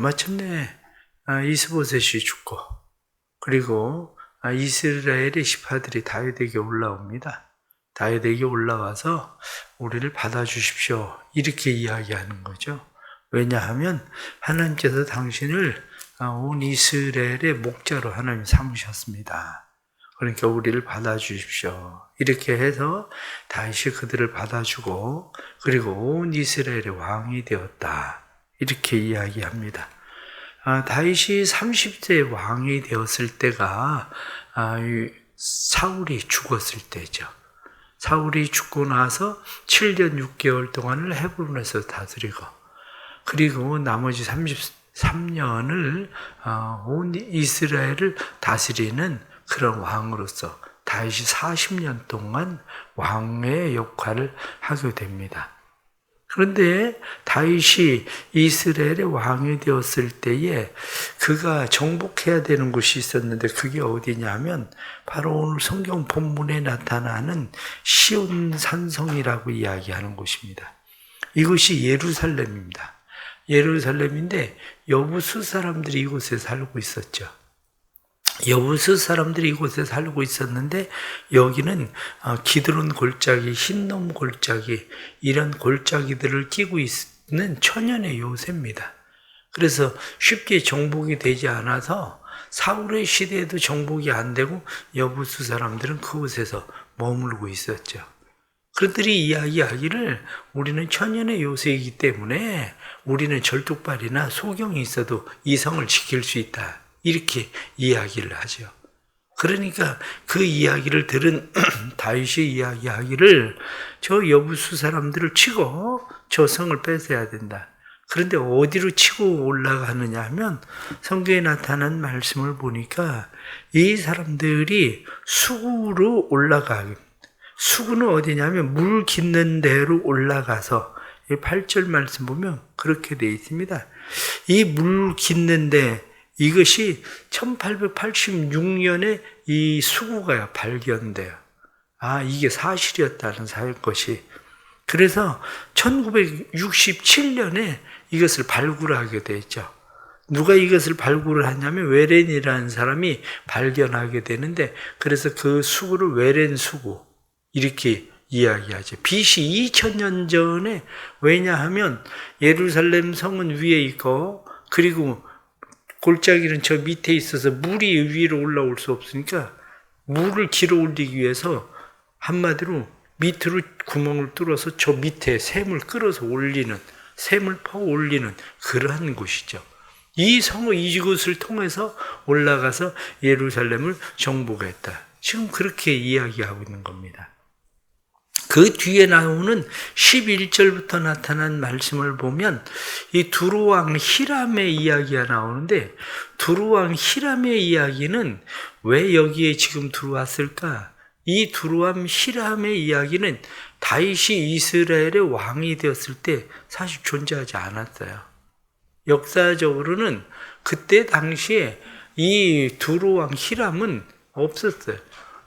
마침내 아, 이스보셋이 죽고 그리고 아, 이스라엘의 시파들이 다윗에게 올라옵니다. 다윗에게 올라와서 우리를 받아주십시오. 이렇게 이야기하는 거죠. 왜냐하면 하나님께서 당신을 아, 온 이스라엘의 목자로 하나님 삼으셨습니다. 그러니까 우리를 받아주십시오. 이렇게 해서 다윗이 그들을 받아주고 그리고 온 이스라엘의 왕이 되었다. 이렇게 이야기합니다. 아, 다윗이 30세 왕이 되었을 때가 아, 사울이 죽었을 때죠. 사울이 죽고 나서 7년 6개월 동안을 헤브론에서 다스리고 그리고 나머지 33년을 아, 온 이스라엘을 다스리는 그런 왕으로서 다윗이 40년 동안 왕의 역할을 하게 됩니다. 그런데 다윗이 이스라엘의 왕이 되었을 때에 그가 정복해야 되는 곳이 있었는데 그게 어디냐면 바로 오늘 성경 본문에 나타나는 시온 산성이라고 이야기하는 곳입니다. 이곳이 예루살렘입니다. 예루살렘인데 여부수 사람들이 이곳에 살고 있었죠. 여부수 사람들이 이곳에 살고 있었는데 여기는 어, 기드론 골짜기, 흰놈 골짜기 이런 골짜기들을 끼고 있는 천연의 요새입니다. 그래서 쉽게 정복이 되지 않아서 사울의 시대에도 정복이 안 되고 여부수 사람들은 그곳에서 머물고 있었죠. 그들이 이야기하기를 우리는 천연의 요새이기 때문에 우리는 절뚝발이나 소경이 있어도 이성을 지킬 수 있다. 이렇게 이야기를 하죠. 그러니까 그 이야기를 들은 다윗이 이야기하기를 저 여부수 사람들을 치고 저 성을 뺏어야 된다. 그런데 어디로 치고 올라가느냐 하면 성경에 나타난 말씀을 보니까 이 사람들이 수구로 올라가기 수구는 어디냐면 물 깃는 데로 올라가서 8절 말씀 보면 그렇게 되어 있습니다. 이 물 깃는데 이것이 1886년에 이 수구가 발견돼요. 아, 이게 사실이었다는 사실 것이. 그래서 1967년에 이것을 발굴하게 됐죠. 누가 이것을 발굴을 하냐면 외렌이라는 사람이 발견하게 되는데 그래서 그 수구를 외렌 수구 이렇게 이야기하죠. BC 2000년 전에 왜냐하면 예루살렘 성은 위에 있고 그리고 골짜기는 저 밑에 있어서 물이 위로 올라올 수 없으니까 물을 길어 올리기 위해서 한마디로 밑으로 구멍을 뚫어서 저 밑에 샘을 끌어서 올리는 샘을 퍼 올리는 그러한 곳이죠. 이 성의 이곳을 통해서 올라가서 예루살렘을 정복했다. 지금 그렇게 이야기하고 있는 겁니다. 그 뒤에 나오는 11절부터 나타난 말씀을 보면 이 두루왕 히람의 이야기가 나오는데 두루왕 히람의 이야기는 왜 여기에 지금 들어왔을까? 이 두루왕 히람의 이야기는 다윗이 이스라엘의 왕이 되었을 때 사실 존재하지 않았어요. 역사적으로는 그때 당시에 이 두루왕 히람은 없었어요.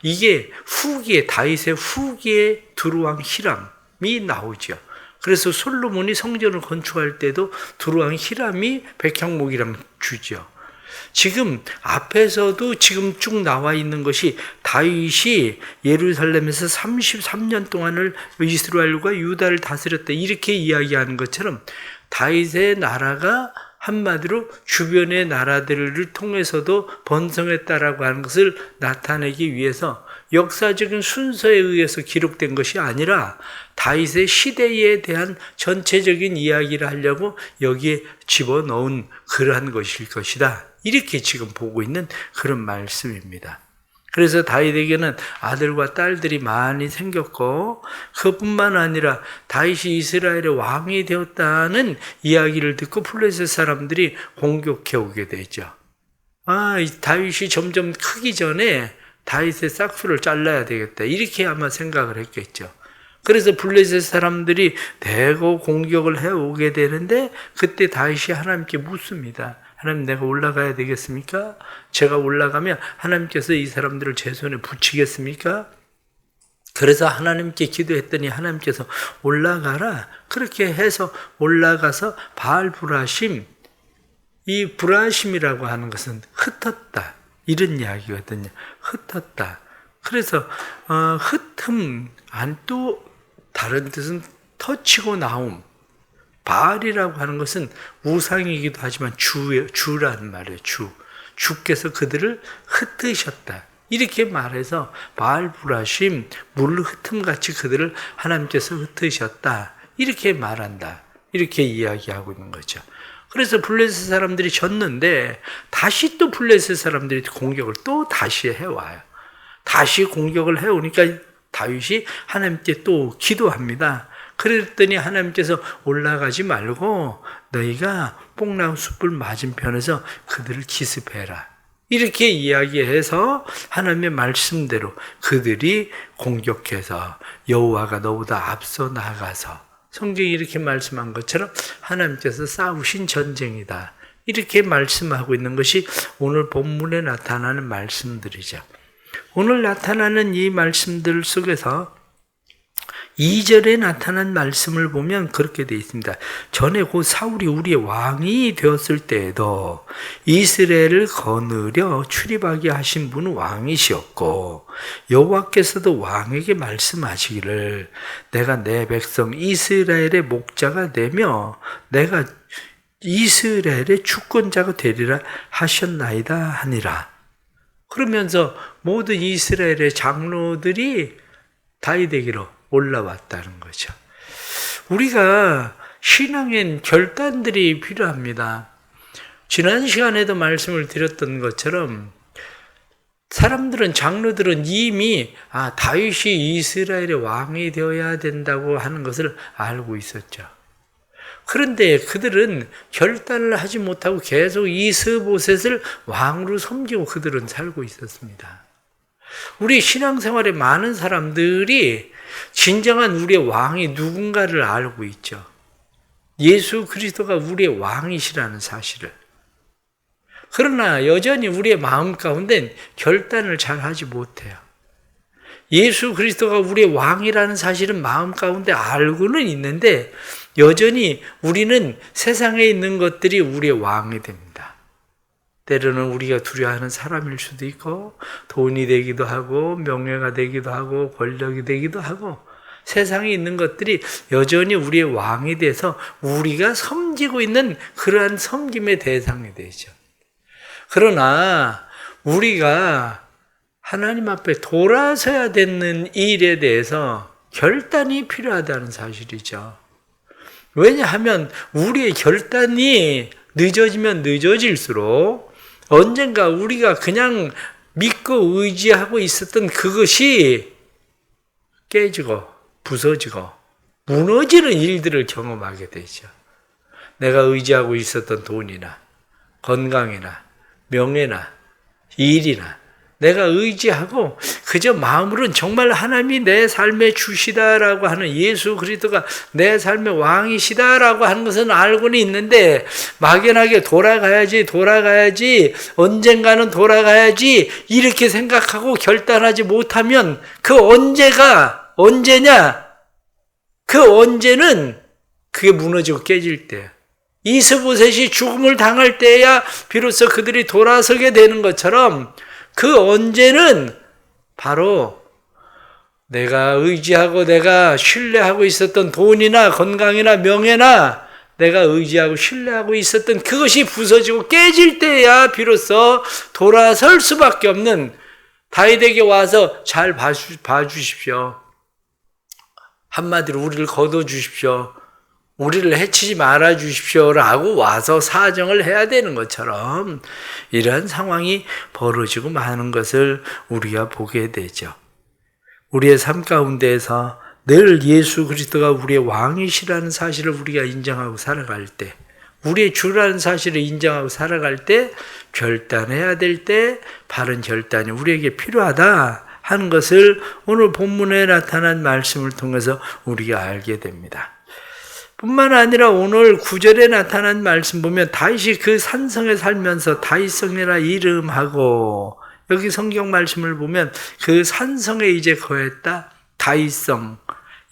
이게 후기에 다윗의 후기에 두루왕 히람이 나오죠. 그래서 솔로몬이 성전을 건축할 때도 두루왕 히람이 백향목이랑 주죠. 지금 앞에서도 지금 쭉 나와 있는 것이 다윗이 예루살렘에서 33년 동안을 이스라엘과 유다를 다스렸다 이렇게 이야기하는 것처럼 다윗의 나라가 한마디로 주변의 나라들을 통해서도 번성했다라고 하는 것을 나타내기 위해서 역사적인 순서에 의해서 기록된 것이 아니라 다윗의 시대에 대한 전체적인 이야기를 하려고 여기에 집어넣은 그러한 것일 것이다. 이렇게 지금 보고 있는 그런 말씀입니다. 그래서 다윗에게는 아들과 딸들이 많이 생겼고 그뿐만 아니라 다윗이 이스라엘의 왕이 되었다는 이야기를 듣고 플레셋 사람들이 공격해 오게 되죠. 아, 다윗이 점점 크기 전에 다윗의 싹수를 잘라야 되겠다. 이렇게 아마 생각을 했겠죠. 그래서 블레셋 사람들이 대거 공격을 해 오게 되는데 그때 다윗이 하나님께 묻습니다. 하나님 내가 올라가야 되겠습니까? 제가 올라가면 하나님께서 이 사람들을 제 손에 붙이겠습니까? 그래서 하나님께 기도했더니 하나님께서 올라가라. 그렇게 해서 올라가서 바알 브라심 이 불안심이라고 하는 것은 흩었다. 이런 이야기거든요. 흩었다. 그래서 어, 흩음 안 또 다른 뜻은 터치고 나옴. 바알이라고 하는 것은 우상이기도 하지만 주 주라는 말이에요. 주 주께서 그들을 흩으셨다. 이렇게 말해서 바알 불하심 물 흩음 같이 그들을 하나님께서 흩으셨다. 이렇게 말한다. 이렇게 이야기하고 있는 거죠. 그래서 블레셋 사람들이 졌는데 다시 또 블레셋 사람들이 공격을 또 다시 해와요. 다시 공격을 해오니까 다윗이 하나님께 또 기도합니다. 그랬더니 하나님께서 올라가지 말고 너희가 뽕나무 숲을 맞은편에서 그들을 기습해라. 이렇게 이야기해서 하나님의 말씀대로 그들이 공격해서 여호와가 너보다 앞서 나가서 성경이 이렇게 말씀한 것처럼 하나님께서 싸우신 전쟁이다. 이렇게 말씀하고 있는 것이 오늘 본문에 나타나는 말씀들이죠. 오늘 나타나는 이 말씀들 속에서 2절에 나타난 말씀을 보면 그렇게 되어 있습니다. 전에 곧 사울이 우리의 왕이 되었을 때에도 이스라엘을 거느려 출입하게 하신 분은 왕이시었고 여호와께서도 왕에게 말씀하시기를 내가 내 백성 이스라엘의 목자가 되며 내가 이스라엘의 주권자가 되리라 하셨나이다 하니라. 그러면서 모든 이스라엘의 장로들이 다윗에게로 올라왔다는 거죠. 우리가 신앙엔 결단들이 필요합니다. 지난 시간에도 말씀을 드렸던 것처럼 사람들은 장로들은 이미 아 다윗이 이스라엘의 왕이 되어야 된다고 하는 것을 알고 있었죠. 그런데 그들은 결단을 하지 못하고 계속 이스보셋을 왕으로 섬기고 그들은 살고 있었습니다. 우리 신앙생활에 많은 사람들이 진정한 우리의 왕이 누군가를 알고 있죠. 예수 그리스도가 우리의 왕이시라는 사실을. 그러나 여전히 우리의 마음 가운데 결단을 잘 하지 못해요. 예수 그리스도가 우리의 왕이라는 사실은 마음 가운데 알고는 있는데 여전히 우리는 세상에 있는 것들이 우리의 왕이 됩니다. 때로는 우리가 두려워하는 사람일 수도 있고 돈이 되기도 하고 명예가 되기도 하고 권력이 되기도 하고 세상에 있는 것들이 여전히 우리의 왕이 돼서 우리가 섬기고 있는 그러한 섬김의 대상이 되죠. 그러나 우리가 하나님 앞에 돌아서야 되는 일에 대해서 결단이 필요하다는 사실이죠. 왜냐하면 우리의 결단이 늦어지면 늦어질수록 언젠가 우리가 그냥 믿고 의지하고 있었던 그것이 깨지고 부서지고 무너지는 일들을 경험하게 되죠. 내가 의지하고 있었던 돈이나 건강이나 명예나 일이나 내가 의지하고 그저 마음으로는 정말 하나님이 내 삶에 주시다라고 하는 예수 그리스도가 내 삶의 왕이시다라고 하는 것은 알고는 있는데 막연하게 돌아가야지 돌아가야지 언젠가는 돌아가야지 이렇게 생각하고 결단하지 못하면 그 언제가 언제냐? 그 언제는 그게 무너지고 깨질 때. 이스보셋이 죽음을 당할 때야 비로소 그들이 돌아서게 되는 것처럼 그 언제는 바로 내가 의지하고 내가 신뢰하고 있었던 돈이나 건강이나 명예나 내가 의지하고 신뢰하고 있었던 그것이 부서지고 깨질 때야 비로소 돌아설 수밖에 없는 다윗에게 와서 잘 봐주, 봐주십시오. 한마디로 우리를 거둬 주십시오. 우리를 해치지 말아 주십시오라고 와서 사정을 해야 되는 것처럼 이러한 상황이 벌어지고 마는 것을 우리가 보게 되죠. 우리의 삶 가운데에서 늘 예수 그리스도가 우리의 왕이시라는 사실을 우리가 인정하고 살아갈 때, 우리의 주라는 사실을 인정하고 살아갈 때, 결단해야 될 때, 바른 결단이 우리에게 필요하다 하는 것을 오늘 본문에 나타난 말씀을 통해서 우리가 알게 됩니다. 뿐만 아니라 오늘 구절에 나타난 말씀 보면 다윗이 그 산성에 살면서 다윗성이라 이름하고 여기 성경 말씀을 보면 그 산성에 이제 거했다 다윗성.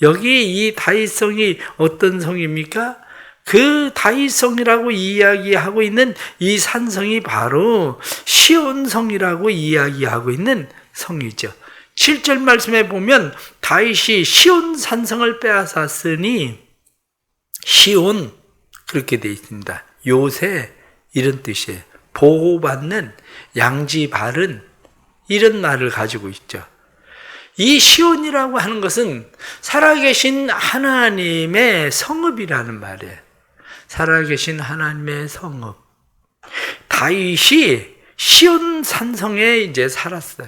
여기 이 다윗성이 어떤 성입니까? 그 다윗성이라고 이야기하고 있는 이 산성이 바로 시온성이라고 이야기하고 있는 성이죠. 7절 말씀에 보면 다윗이 시온 산성을 빼앗았으니 시온 그렇게 되어 있습니다. 요새 이런 뜻이에요. 보호받는 양지 바른 이런 말을 가지고 있죠. 이 시온이라고 하는 것은 살아계신 하나님의 성읍이라는 말이에요. 살아계신 하나님의 성읍. 다윗이 시온 산성에 이제 살았어요.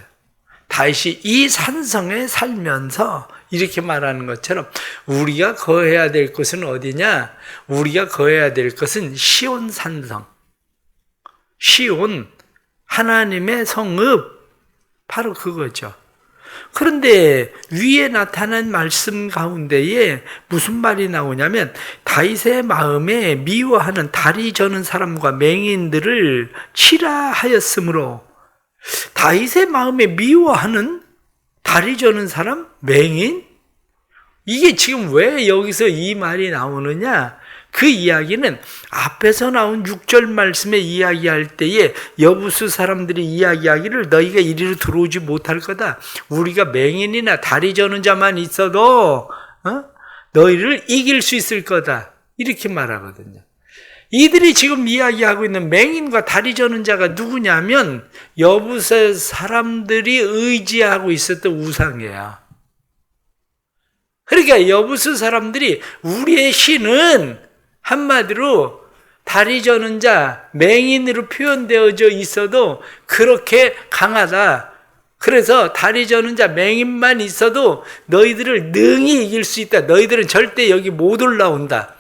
다윗이 이 산성에 살면서 이렇게 말하는 것처럼 우리가 거해야 될 것은 어디냐? 우리가 거해야 될 것은 시온 산성. 시온 하나님의 성읍 바로 그거죠. 그런데 위에 나타난 말씀 가운데에 무슨 말이 나오냐면 다윗의 마음에 미워하는 다리 저는 사람과 맹인들을 치라 하였으므로 다윗의 마음에 미워하는 다리 저는 사람 맹인 이게 지금 왜 여기서 이 말이 나오느냐? 그 이야기는 앞에서 나온 6절 말씀에 이야기할 때에 여부수 사람들이 이야기하기를 너희가 이리로 들어오지 못할 거다. 우리가 맹인이나 다리 저는 자만 있어도 어? 너희를 이길 수 있을 거다. 이렇게 말하거든요. 이들이 지금 이야기하고 있는 맹인과 다리 저는 자가 누구냐면 여부세 사람들이 의지하고 있었던 우상이에요. 그러니까 여부수 사람들이 우리의 신은 한마디로 다리 저는 자, 맹인으로 표현되어져 있어도 그렇게 강하다. 그래서 다리 저는 자, 맹인만 있어도 너희들을 능히 이길 수 있다. 너희들은 절대 여기 못 올라온다.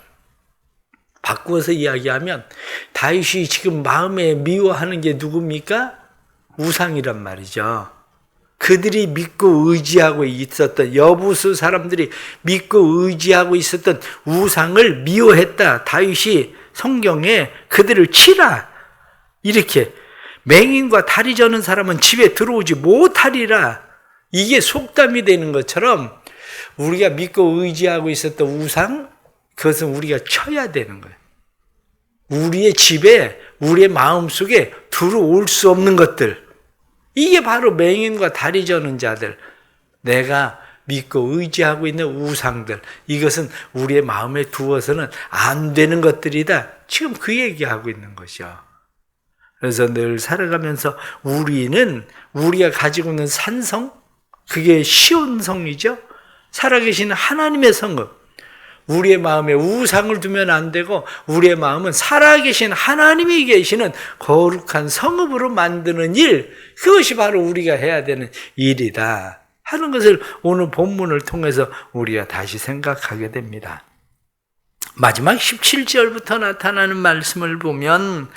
바꾸어서 이야기하면 다윗이 지금 마음에 미워하는 게 누굽니까? 우상이란 말이죠. 그들이 믿고 의지하고 있었던 여부수 사람들이 믿고 의지하고 있었던 우상을 미워했다. 다윗이 성경에 그들을 치라 이렇게 맹인과 다리 저는 사람은 집에 들어오지 못하리라. 이게 속담이 되는 것처럼 우리가 믿고 의지하고 있었던 우상 그것은 우리가 쳐야 되는 거예요. 우리의 집에 우리의 마음 속에 들어올 수 없는 것들 이게 바로 맹인과 다리 저는 자들, 내가 믿고 의지하고 있는 우상들, 이것은 우리의 마음에 두어서는 안 되는 것들이다. 지금 그 얘기하고 있는 것이요. 그래서 늘 살아가면서 우리는 우리가 가지고 있는 산성, 그게 시온성이죠. 살아계신 하나님의 성읍. 우리의 마음에 우상을 두면 안 되고 우리의 마음은 살아계신 하나님이 계시는 거룩한 성읍으로 만드는 일 그것이 바로 우리가 해야 되는 일이다 하는 것을 오늘 본문을 통해서 우리가 다시 생각하게 됩니다. 마지막 17절부터 나타나는 말씀을 보면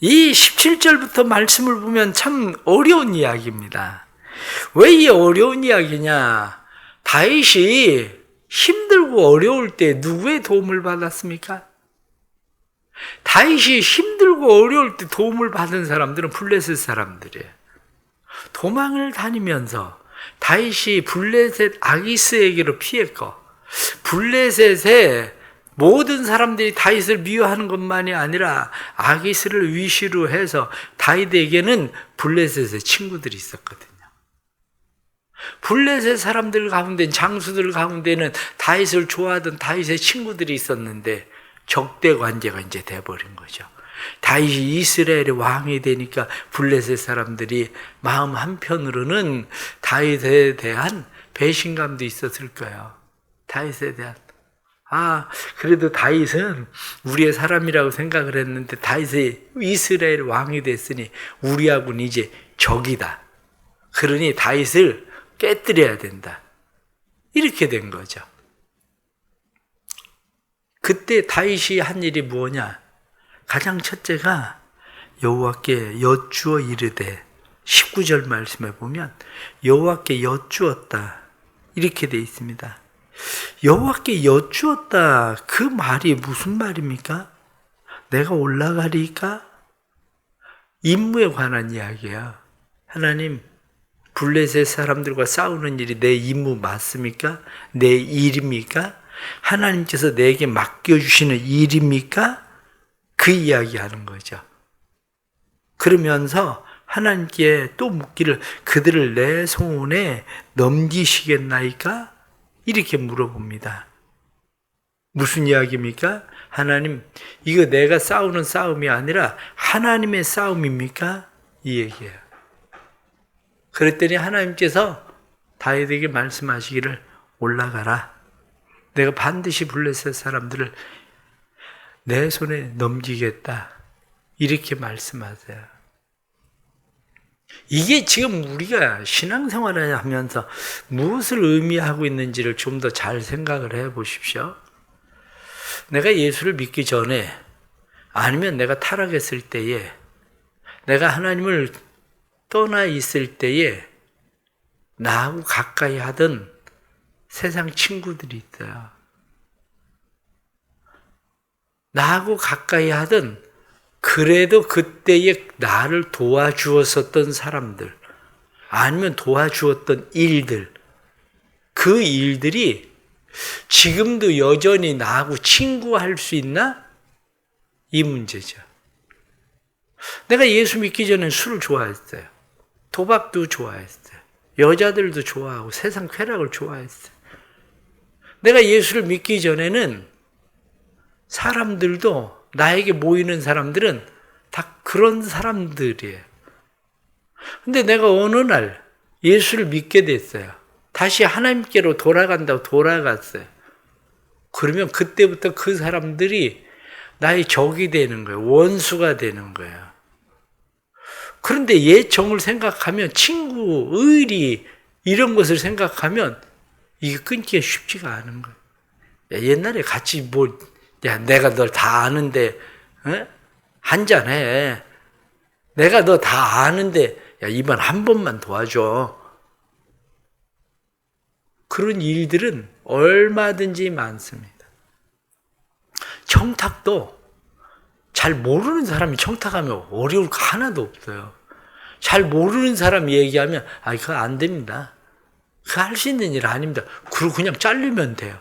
이 17절부터 말씀을 보면 참 어려운 이야기입니다. 왜 이 어려운 이야기냐? 다윗이 힘들고 어려울 때 누구의 도움을 받았습니까? 다윗이 힘들고 어려울 때 도움을 받은 사람들은 블레셋 사람들이에요. 도망을 다니면서 다윗이 블레셋 아기스에게로 피했고 블레셋의 모든 사람들이 다윗을 미워하는 것만이 아니라 아기스를 위시로 해서 다윗에게는 블레셋의 친구들이 있었거든요. 블레셋 사람들 가운데 장수들 가운데는 다윗을 좋아하던 다윗의 친구들이 있었는데 적대 관계가 이제 돼버린 거죠. 다윗이 이스라엘의 왕이 되니까 블레셋 사람들이 마음 한편으로는 다윗에 대한 배신감도 있었을 거예요. 다윗에 대한 아 그래도 다윗은 우리의 사람이라고 생각을 했는데 다윗이 이스라엘 왕이 됐으니 우리하고는 이제 적이다. 그러니 다윗을 깨뜨려야 된다. 이렇게 된 거죠. 그때 다윗이 한 일이 뭐냐? 가장 첫째가 여호와께 여쭈어 이르되 19절 말씀에 보면 여호와께 여쭈었다. 이렇게 돼 있습니다. 여호와께 여쭈었다. 그 말이 무슨 말입니까? 내가 올라가리까? 임무에 관한 이야기야. 하나님, 블레셋 사람들과 싸우는 일이 내 임무 맞습니까? 내 일입니까? 하나님께서 내게 맡겨주시는 일입니까? 그 이야기 하는 거죠. 그러면서 하나님께 또 묻기를 그들을 내 손에 넘기시겠나이까? 이렇게 물어봅니다. 무슨 이야기입니까? 하나님, 이거 내가 싸우는 싸움이 아니라 하나님의 싸움입니까? 이 얘기예요. 그랬더니 하나님께서 다윗에게 말씀하시기를 올라가라. 내가 반드시 블레셋 사람들을 내 손에 넘기겠다. 이렇게 말씀하세요. 이게 지금 우리가 신앙생활을 하면서 무엇을 의미하고 있는지를 좀 더 잘 생각을 해 보십시오. 내가 예수를 믿기 전에 아니면 내가 타락했을 때에 내가 하나님을 떠나 있을 때에 나하고 가까이 하던 세상 친구들이 있어요. 나하고 가까이 하던 그래도 그때에 나를 도와주었었던 사람들, 아니면 도와주었던 일들, 그 일들이 지금도 여전히 나하고 친구할 수 있나? 이 문제죠. 내가 예수 믿기 전에 술을 좋아했어요. 도박도 좋아했어요. 여자들도 좋아하고 세상 쾌락을 좋아했어요. 내가 예수를 믿기 전에는 사람들도 나에게 모이는 사람들은 다 그런 사람들이에요. 근데 내가 어느 날 예수를 믿게 됐어요. 다시 하나님께로 돌아간다고 돌아갔어요. 그러면 그때부터 그 사람들이 나의 적이 되는 거예요. 원수가 되는 거예요. 그런데 옛 정을 생각하면 친구, 의리 이런 것을 생각하면 이게 끊기가 쉽지가 않은 거예요. 옛날에 같이 뭐 야, 내가 널 다 아는데, 어? 한잔 해. 내가 너 다 아는데, 야, 이번 한 번만 도와줘. 그런 일들은 얼마든지 많습니다. 청탁도 잘 모르는 사람이 청탁하면 어려울 거 하나도 없어요. 잘 모르는 사람이 얘기하면, 아, 그거 안 됩니다. 그거 할수 있는 일 아닙니다. 그리고 그냥 잘리면 돼요.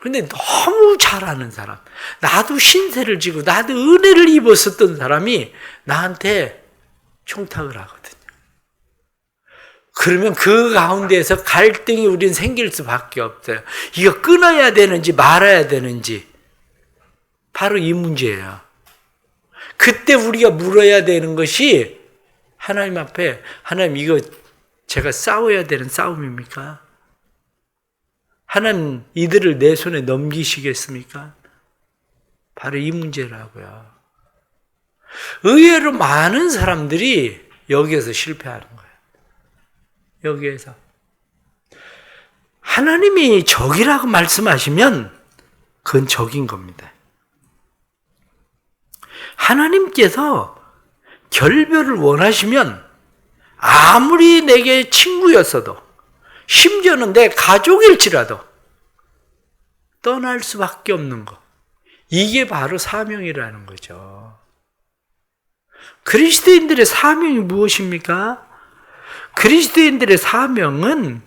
그런데 너무 잘하는 사람, 나도 신세를 지고 나도 은혜를 입었었던 사람이 나한테 총탁을 하거든요. 그러면 그 가운데에서 갈등이 우린 생길 수밖에 없어요. 이거 끊어야 되는지 말아야 되는지 바로 이 문제예요. 그때 우리가 물어야 되는 것이 하나님 앞에 하나님 이거 제가 싸워야 되는 싸움입니까? 하나님 이들을 내 손에 넘기시겠습니까? 바로 이 문제라고요. 의외로 많은 사람들이 여기에서 실패하는 거예요. 여기에서. 하나님이 적이라고 말씀하시면 그건 적인 겁니다. 하나님께서 결별을 원하시면 아무리 내게 친구였어도 심지어는 내 가족일지라도 떠날 수밖에 없는 것. 이게 바로 사명이라는 거죠. 그리스도인들의 사명이 무엇입니까? 그리스도인들의 사명은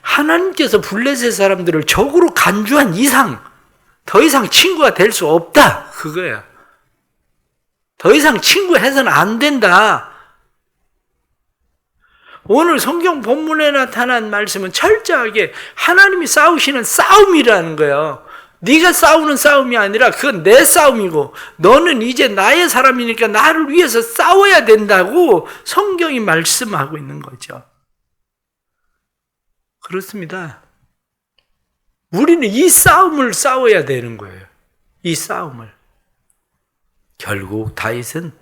하나님께서 블레셋 사람들을 적으로 간주한 이상 더 이상 친구가 될 수 없다. 그거야. 더 이상 친구 해서는 안 된다. 오늘 성경 본문에 나타난 말씀은 철저하게 하나님이 싸우시는 싸움이라는 거예요. 네가 싸우는 싸움이 아니라 그건 내 싸움이고 너는 이제 나의 사람이니까 나를 위해서 싸워야 된다고 성경이 말씀하고 있는 거죠. 그렇습니다. 우리는 이 싸움을 싸워야 되는 거예요. 이 싸움을. 결국 다윗은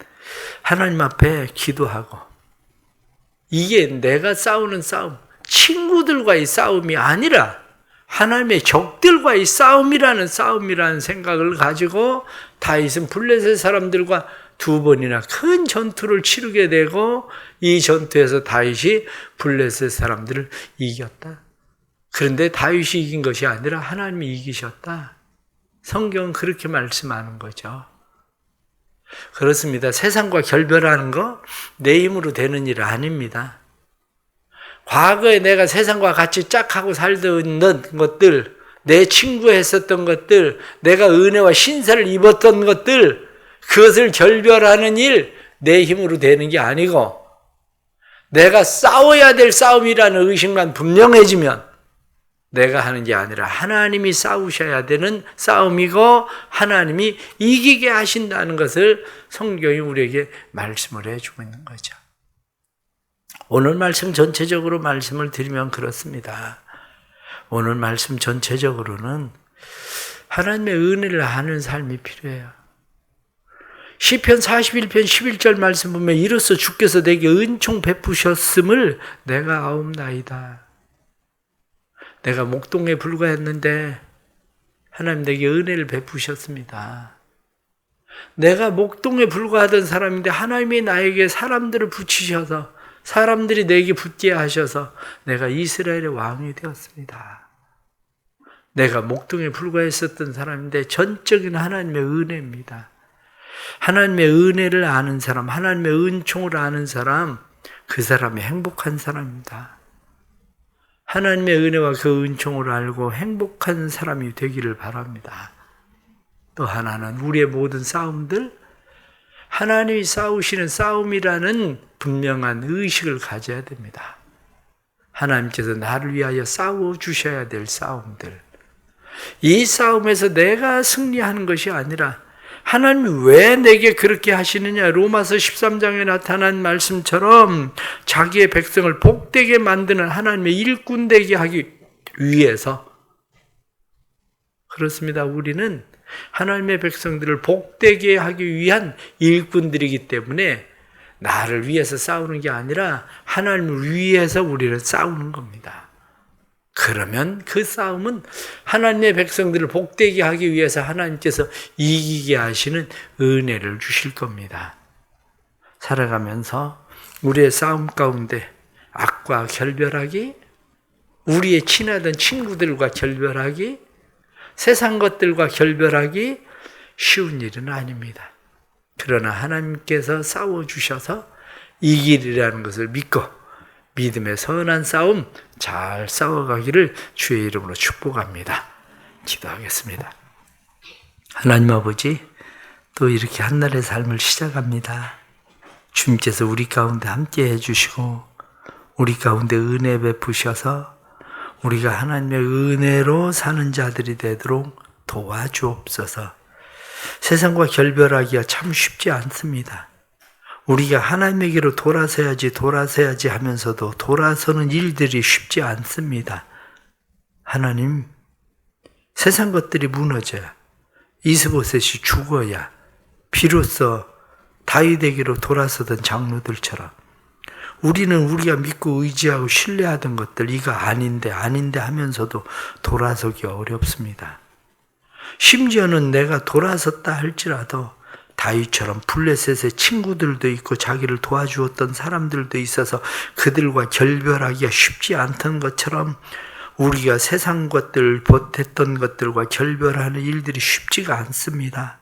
하나님 앞에 기도하고 이게 내가 싸우는 싸움, 친구들과의 싸움이 아니라 하나님의 적들과의 싸움이라는 싸움이라는 생각을 가지고 다윗은 블레셋 사람들과 두 번이나 큰 전투를 치르게 되고 이 전투에서 다윗이 블레셋 사람들을 이겼다. 그런데 다윗이 이긴 것이 아니라 하나님이 이기셨다. 성경은 그렇게 말씀하는 거죠. 그렇습니다. 세상과 결별하는 거 내 힘으로 되는 일 아닙니다. 과거에 내가 세상과 같이 짝하고 살던 것들 내 친구 했었던 것들, 내가 은혜와 신사를 입었던 것들, 그것을 결별하는 일, 내 힘으로 되는 게 아니고, 내가 싸워야 될 싸움이라는 의식만 분명해지면, 내가 하는 게 아니라 하나님이 싸우셔야 되는 싸움이고, 하나님이 이기게 하신다는 것을 성경이 우리에게 말씀을 해주고 있는 거죠. 오늘 말씀 전체적으로 말씀을 드리면 그렇습니다. 오늘 말씀 전체적으로는 하나님의 은혜를 아는 삶이 필요해요. 시편 41편 11절 말씀 보면 이로써 주께서 내게 은총 베푸셨음을 내가 아옵나이다. 내가 목동에 불과했는데 하나님 내게 은혜를 베푸셨습니다. 내가 목동에 불과하던 사람인데 하나님이 나에게 사람들을 붙이셔서 사람들이 내게 붙게 하셔서 내가 이스라엘의 왕이 되었습니다. 내가 목동에 불과했었던 사람인데 전적인 하나님의 은혜입니다. 하나님의 은혜를 아는 사람, 하나님의 은총을 아는 사람, 그 사람이 행복한 사람입니다. 하나님의 은혜와 그 은총을 알고 행복한 사람이 되기를 바랍니다. 또 하나는 우리의 모든 싸움들, 하나님이 싸우시는 싸움이라는 분명한 의식을 가져야 됩니다. 하나님께서 나를 위하여 싸워 주셔야 될 싸움들. 이 싸움에서 내가 승리하는 것이 아니라 하나님이 왜 내게 그렇게 하시느냐? 로마서 13장에 나타난 말씀처럼 자기의 백성을 복되게 만드는 하나님의 일꾼 되게 하기 위해서 그렇습니다. 우리는 하나님의 백성들을 복되게 하기 위한 일꾼들이기 때문에 나를 위해서 싸우는 게 아니라 하나님을 위해서 우리를 싸우는 겁니다. 그러면 그 싸움은 하나님의 백성들을 복되게 하기 위해서 하나님께서 이기게 하시는 은혜를 주실 겁니다. 살아가면서 우리의 싸움 가운데 악과 결별하기, 우리의 친하던 친구들과 결별하기, 세상 것들과 결별하기 쉬운 일은 아닙니다. 그러나 하나님께서 싸워주셔서 이길이라는 것을 믿고 믿음의 선한 싸움 잘 싸워가기를 주의 이름으로 축복합니다. 기도하겠습니다. 하나님 아버지, 또 이렇게 한날의 삶을 시작합니다. 주님께서 우리 가운데 함께 해주시고, 우리 가운데 은혜 베푸셔서, 우리가 하나님의 은혜로 사는 자들이 되도록 도와주옵소서. 세상과 결별하기가 참 쉽지 않습니다. 우리가 하나님에게로 돌아서야지 돌아서야지 하면서도 돌아서는 일들이 쉽지 않습니다. 하나님, 세상 것들이 무너져야 이스보셋이 죽어야 비로소 다윗에게로 돌아서던 장로들처럼 우리는 우리가 믿고 의지하고 신뢰하던 것들 이거 아닌데 아닌데 하면서도 돌아서기 어렵습니다. 심지어는 내가 돌아섰다 할지라도 다윗처럼 블레셋의 친구들도 있고 자기를 도와주었던 사람들도 있어서 그들과 결별하기가 쉽지 않던 것처럼 우리가 세상 것들, 보탰던 것들과 결별하는 일들이 쉽지가 않습니다.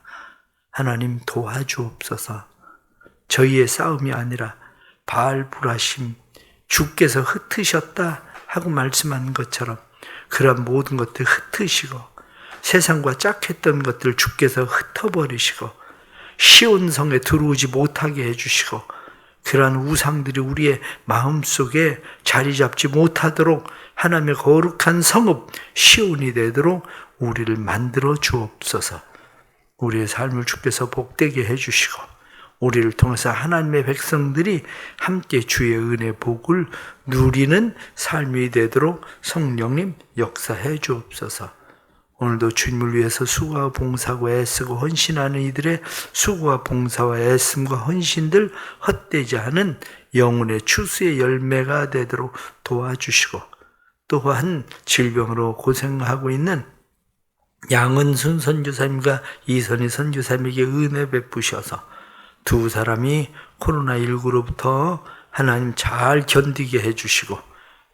하나님 도와주옵소서. 저희의 싸움이 아니라 바알 불하심, 주께서 흩으셨다 하고 말씀한 것처럼 그런 모든 것들 흩으시고 세상과 짝했던 것들 주께서 흩어버리시고 시온 성에 들어오지 못하게 해주시고 그러한 우상들이 우리의 마음속에 자리 잡지 못하도록 하나님의 거룩한 성읍 시온이 되도록 우리를 만들어 주옵소서. 우리의 삶을 주께서 복되게 해주시고 우리를 통해서 하나님의 백성들이 함께 주의 은혜 복을 누리는 삶이 되도록 성령님 역사해 주옵소서. 오늘도 주님을 위해서 수고와 봉사하고 애쓰고 헌신하는 이들의 수고와 봉사와 애씀과 헌신들 헛되지 않은 영혼의 추수의 열매가 되도록 도와주시고 또한 질병으로 고생하고 있는 양은순 선교사님과 이선희 선교사님에게 은혜 베푸셔서 두 사람이 코로나19로부터 하나님 잘 견디게 해주시고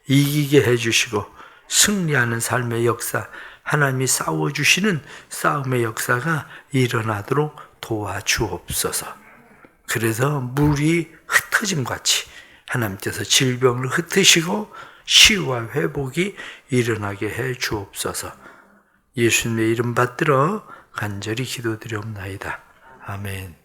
이기게 해주시고 승리하는 삶의 역사 하나님이 싸워주시는 싸움의 역사가 일어나도록 도와주옵소서. 그래서 물이 흩어짐 같이 하나님께서 질병을 흩으시고 시와 회복이 일어나게 해 주옵소서. 예수님의 이름 받들어 간절히 기도드리옵나이다. 아멘.